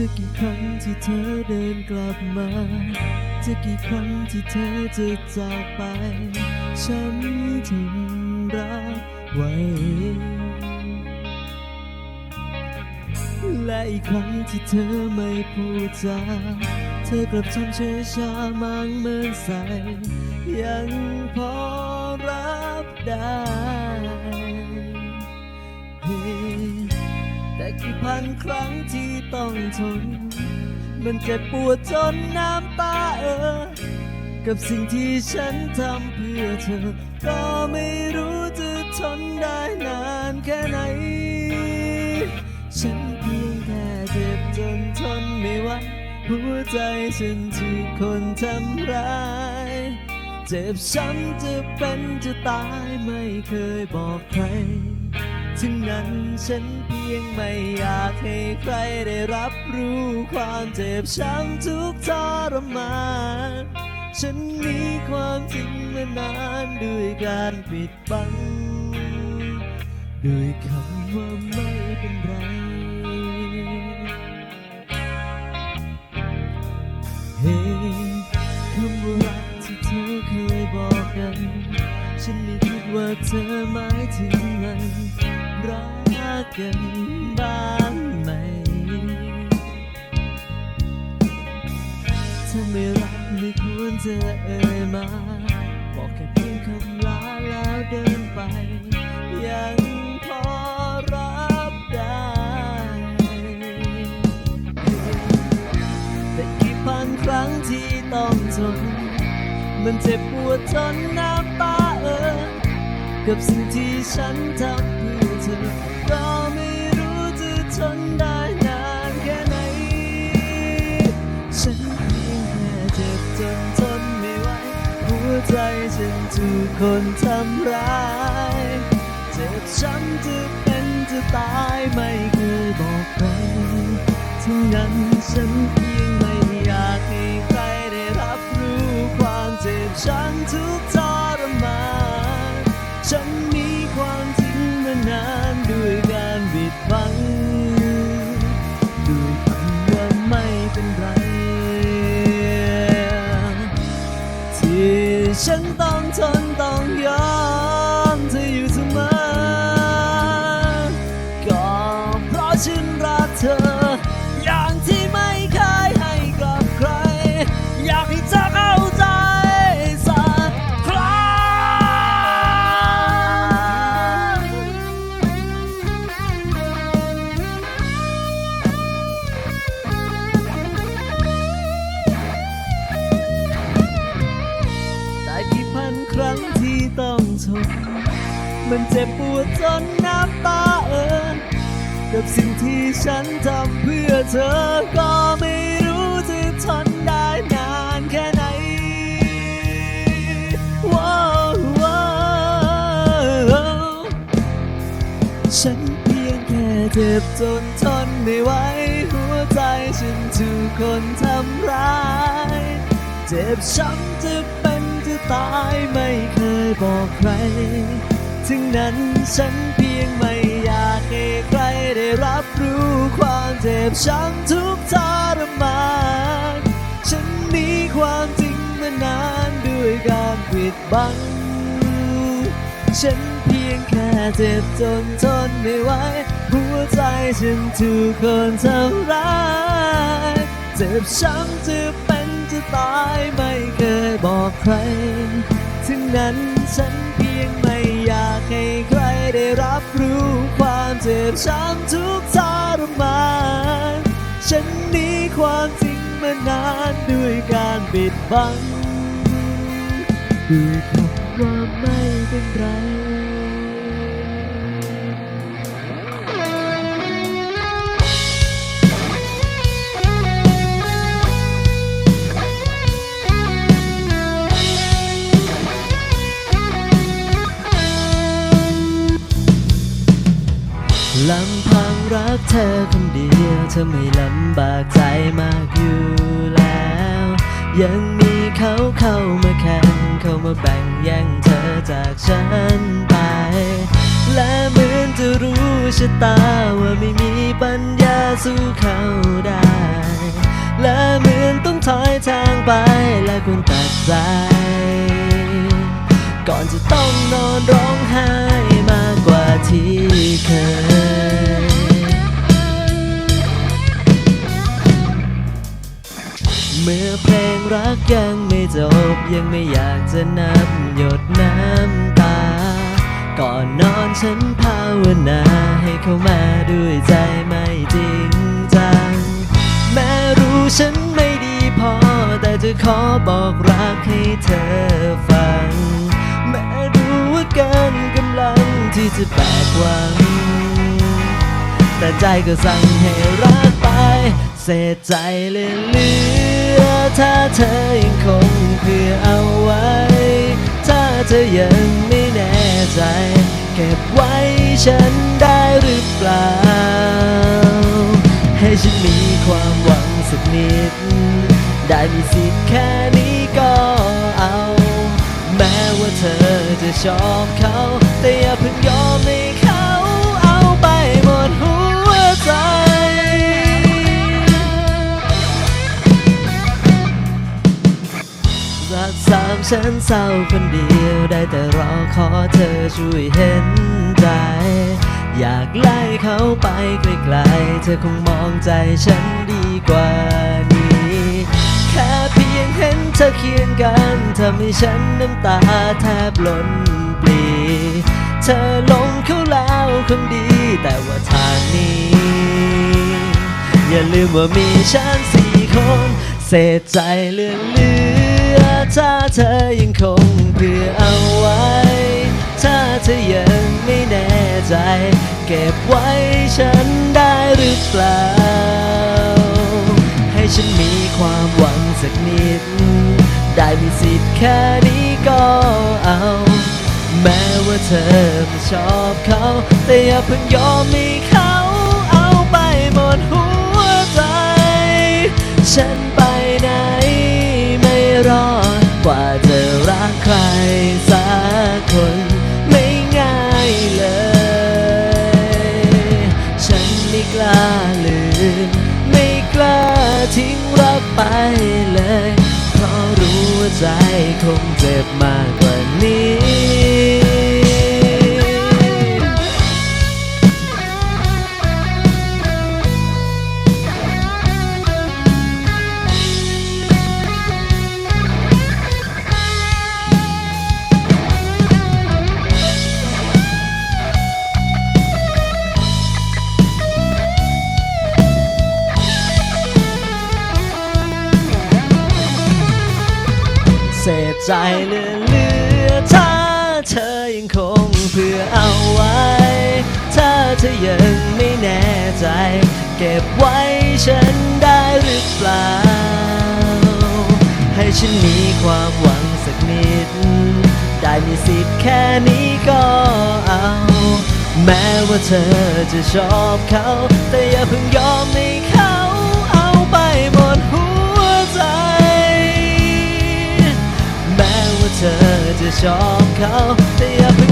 จะกี่ครั้งที่เธอเดินกลับมา จะกี่ครั้งที่เธอจะจากไป ฉันถึงรักไว้ และอีกครั้งที่เธอไม่พูดจา เธอกลับทำเฉยชามางเมินใส ยังพอรับได้ พันครั้งที่ต้องทน มันเจ็บปวดจนน้ำตาเออ กับสิ่งที่ฉันทำเพื่อเธอ ก็ไม่รู้จะทนได้นานแค่ไหน ฉันเพียงแค่เจ็บจนทนไม่ไหวหัวใจฉันถูกคนทำร้าย เจ็บช้ำจะเป็นจะตายไม่เคยบอกใคร ถึงนั้นฉันเพียงไม่อยากให้ใครได้รับรู้ความเจ็บช้ำทุกทรมานฉันหนีความจริงมานานด้วยการปิดบัง ด้วยคำว่าไม่เป็นไรเฮ้คำว่ารักที่เธอเคยบอกกัน ฉันไม่คิดว่าเธอหมายถึงมัน รักกันบ้างไหม ถ้าไม่รักไม่ควรจะเอ่ยมา บอกแค่เพียงคำลาแล้วเดินไป ยังพอรับได้แต่กี่พันครั้งที่ต้องทน มันเจ็บปวดจนน้ำตาเออกับสิ่งที่ฉันทำ เพื่อเธอก็ไม่รู้จะทนได้นานแค่ไหน ฉันเพียงแค่เจ็บจนทนไม่ไหว หัวใจฉันถูกคนทำร้าย เจ็บช้ำจะเป็นจะตายไม่เคยบอกใครทั้งนั้นฉันเพียงไม่อยากให้ใครได้รับรู้ความเจ็บช้ำทุก มันเจ็บปวดจนน้ำตาเอ่อกับสิ่งที่ฉันทำเพื่อเธอก็ไม่รู้จะทนได้นานแค่ไหนว้าวว้าวฉันเพียงแค่เจ็บจนทนไม่ไหวหัวใจฉันถูกคนทำร้ายเจ็บช้ำจะเป็นจะตายไม่เคยบอกใคร ถึงนั้นฉันเพียงไม่อยากให้ใครได้รับรู้ความเจ็บช้ำทุกทรมานฉันหนีความจริงมานานด้วยการปิดบัง ฉันเพียงแค่เจ็บจนทนไม่ไหวหัวใจฉันถูกคนทำร้ายเจ็บช้ำจะเป็นจะตายไม่เคยบอกใคร ถึงนั้นฉันเพียงไม่ อยากให้ใครได้รับรู้ความเจ็บช้ำทุกทรมานฉันหนีความจริงมานานด้วยการปิดบังด้วยคำว่าไม่ ลำพังรักเธอคนเดียวเธอไม่ลำบากใจมากอยู่แล้ว ยังมีเขาเข้ามาแข่งเข้ามาแบ่งแย่งเธอจากฉันไป และเหมือนจะรู้ชะตาว่าไม่มีปัญญาสู้เขาได้ และเหมือนต้องถอยทางไปและควรตัดใจ ก่อนจะต้องนอนร้องไห้มากกว่าที่เคย เมื่อเพลงรักยังไม่จบ ยังไม่อยากจะนับหยดน้ำตา ก่อนนอนฉันภาวนาให้เข้ามาด้วยใจไม่จริงจัง แม้รู้ฉันไม่ดีพอ แต่จะขอบอกรักให้เธอฟัง แม้รู้ว่าเกินกำลังที่จะแบกหวัง แต่ใจก็สั่งให้รักไป เศษใจเลือเหลือ ถ้าเธอยังคงเพื่อเอาไว้ ถ้าเธอยังไม่แน่ใจ เก็บไว้ฉันได้หรือเปล่า ให้ฉันมีความหวังสักนิด ได้มีสิทธิ์แค่นี้ก็เอา แม้ว่าเธอจะชอบเขา แต่อย่าเพิ่งยอ กสามฉันเศร้าคนเดียวได้แต่รอขอเธอช่วยเห็นใจ อยากไล่เขาไปไกลๆ เธอคงมองใจฉันดีกว่านี้แค่เพียงเห็นเธอเคียงกันทำให้ฉันน้ำตาแทบล้นปลีเธอลงเขาแล้วคงดี แต่ว่าทางนี้ อย่าลืมว่ามีฉันสี่คนเศษใจเลือเลือ เธอยังคงเพื่อเอาไว้ ถ้าเธอยังไม่แน่ใจ เก็บไว้ฉันได้หรือเปล่า ให้ฉันมีความหวังสักนิด ได้มีสิทธิ์แค่นี้ก็เอา แม้ว่าเธอไม่ชอบเขา แต่อย่าเพิ่งยอมให้เขาเอาไปหมดหัวใจ ฉันไปไหนไม่รอด ใครสักคนไม่ง่ายเลย ฉันไม่กล้าลืม ไม่กล้าทิ้งรักไปเลย เพราะรู้ว่าใจคงเจ็บมากกว่า ใจเหลือเหลือถ้าเธอยังคงเพื่อเอาไว้ ถ้าเธอยังไม่แน่ใจ เก็บไว้ฉันได้หรือเปล่า ให้ฉันมีความหวังสักนิด ได้มีสิทธิ์แค่นี้ก็เอา แม้ว่าเธอจะชอบเขา แต่อย่าเพิ่งยอมให้เขาเอา ชอบเขาแต่อย่าไป